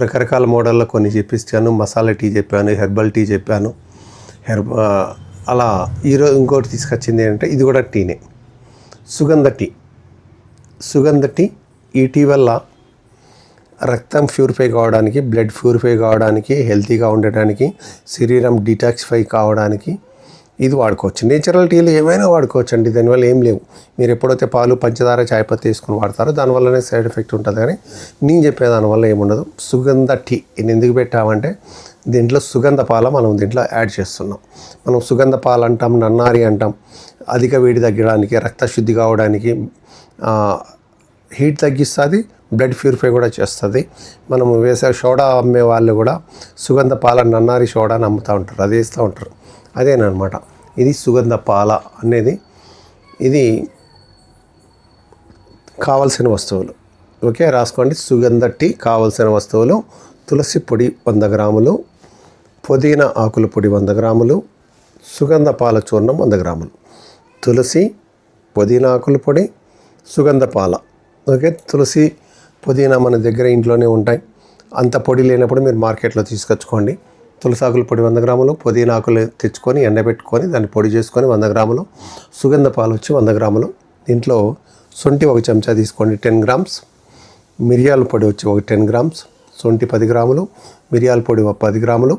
రకరకాల మోడల్లో కొన్ని చెప్పిస్తాను మసాలా టీ చెప్పాను హెర్బల్ టీ చెప్పాను. హెర్బ అలా ఈరోజు ఇంకోటి తీసుకొచ్చింది ఏంటంటే ఇది కూడా టీనే. సుగంధ టీ. సుగంధ టీ ఈ టీ వల్ల రక్తం ప్యూరిఫై కావడానికి బ్లడ్ ప్యూరిఫై కావడానికి హెల్తీగా ఉండటానికి శరీరం డిటాక్సిఫై కావడానికి ఇది వాడుకోవచ్చు. నేచురల్ టీలు ఏమైనా వాడుకోవచ్చు అండి దానివల్ల ఏం లేవు. మీరు ఎప్పుడైతే పాలు పంచదార చాయపత్తి తీసుకుని వాడతారో దానివల్లనే సైడ్ ఎఫెక్ట్ ఉంటుంది కానీ నేను చెప్పే దానివల్ల ఏముండదు. సుగంధ టీ నేను ఎందుకు పెట్టామంటే దీంట్లో సుగంధ పాల మనం దీంట్లో యాడ్ చేస్తున్నాం. మనం సుగంధ పాలు అంటాం నన్నారి అంటాం. అధిక వేడి తగ్గడానికి రక్తశుద్ధి కావడానికి హీట్ తగ్గిస్తుంది బ్లడ్ ప్యూరిఫై కూడా చేస్తుంది. మనము వేసే సోడా అమ్మే వాళ్ళు కూడా సుగంధ పాల నన్నారి సోడాని అమ్ముతూ ఉంటారు. అది వేస్తూ ఉంటారు. అదేనమాట ఇది సుగంధ పాల అనేది ఇది కావలసిన వస్తువులు. ఓకే రాసుకోండి. సుగంధ టీ కావలసిన వస్తువులు తులసి పొడి వంద గ్రాములు పుదీనా ఆకుల పొడి వంద గ్రాములు సుగంధ పాల చూర్ణం వంద గ్రాములు. తులసి పుదీనా ఆకుల పొడి సుగంధ పాల. ఓకే తులసి పుదీనా మన దగ్గర ఇంట్లోనే ఉంటాయి. అంత పొడి లేనప్పుడు మీరు మార్కెట్లో తీసుకొచ్చుకోండి. తులసాకులు పొడి వంద గ్రాములు పుదీనా ఆకులు తెచ్చుకొని ఎండబెట్టుకొని దాన్ని పొడి చేసుకొని వంద గ్రాములు సుగంధ పాలు వచ్చి వంద గ్రాములు దీంట్లో శొంఠి ఒక చెంచా తీసుకోండి టెన్ గ్రామ్స్. మిరియాల పొడి వచ్చి ఒక టెన్ గ్రామ్స్ శొంఠి పది గ్రాములు మిరియాల పొడి ఒక పది గ్రాములు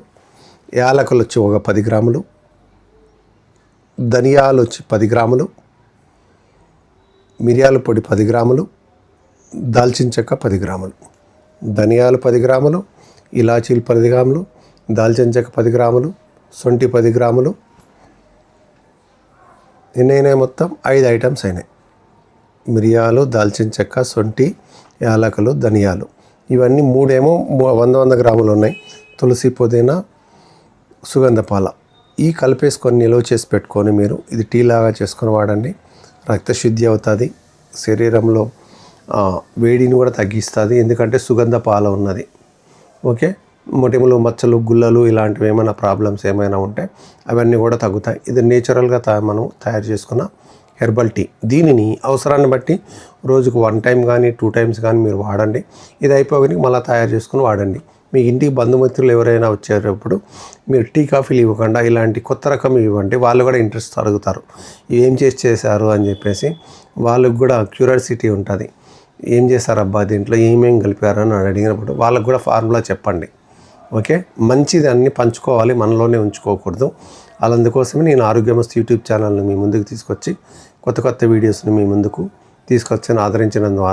యాలకులు వచ్చి ఒక పది గ్రాములు ధనియాలు వచ్చి పది గ్రాములు మిరియాల పొడి పది గ్రాములు దాల్చిన చెక్క పది గ్రాములు ధనియాలు పది గ్రాములు ఇలాచీలు పది గ్రాములు దాల్చిన చెక్క పది గ్రాములు శొంఠి పది గ్రాములు. ఎన్ని మొత్తం? ఐదు ఐటమ్స్ అయినాయి. మిరియాలు దాల్చిన చెక్క శొంఠి యాలకులు ధనియాలు. ఇవన్నీ మూడేమో వంద వంద గ్రాములు ఉన్నాయి. తులసి పుదీనా సుగంధపాల ఈ కలిపేసుకొని నిల్వ చేసి పెట్టుకొని మీరు ఇది టీ లాగా చేసుకొని వాడండి. రక్తశుద్ధి అవుతుంది. శరీరంలో వేడిని కూడా తగ్గిస్తుంది. ఎందుకంటే సుగంధ పాల ఉన్నది. ఓకే? మొటిములు మచ్చలు గుల్లలు ఇలాంటివి ఏమైనా ప్రాబ్లమ్స్ ఏమైనా ఉంటే అవన్నీ కూడా తగ్గుతాయి. ఇది నేచురల్గా తా మనం తయారు చేసుకున్న హెర్బల్ టీ. దీనిని అవసరాన్ని బట్టి రోజుకు వన్ టైం కానీ టూ టైమ్స్ కానీ మీరు వాడండి. ఇది అయిపోయి మళ్ళీ తయారు చేసుకుని వాడండి. మీ ఇంటికి బంధుమిత్రులు ఎవరైనా వచ్చేటప్పుడు మీరు టీ కాఫీలు ఇవ్వకుండా ఇలాంటి కొత్త రకం ఇవ్వండి. వాళ్ళు కూడా ఇంట్రెస్ట్ అడుగుతారు. ఏం చేసి చేశారు అని చెప్పేసి వాళ్ళకు కూడా క్యూరియాసిటీ ఉంటుంది. ఏం చేశారు అబ్బా దీంట్లో? ఏమేం కలిపారు అని అడిగినప్పుడు వాళ్ళకి కూడా ఫార్ములా చెప్పండి. ఓకే? మంచిది అన్ని పంచుకోవాలి మనలోనే ఉంచుకోకూడదు. అందుకోసమే నేను ఆరోగ్యమస్తు యూట్యూబ్ ఛానల్ని మీ ముందుకు తీసుకొచ్చి కొత్త కొత్త వీడియోస్ని మీ ముందుకు తీసుకొచ్చాను ఆదరించినందుకు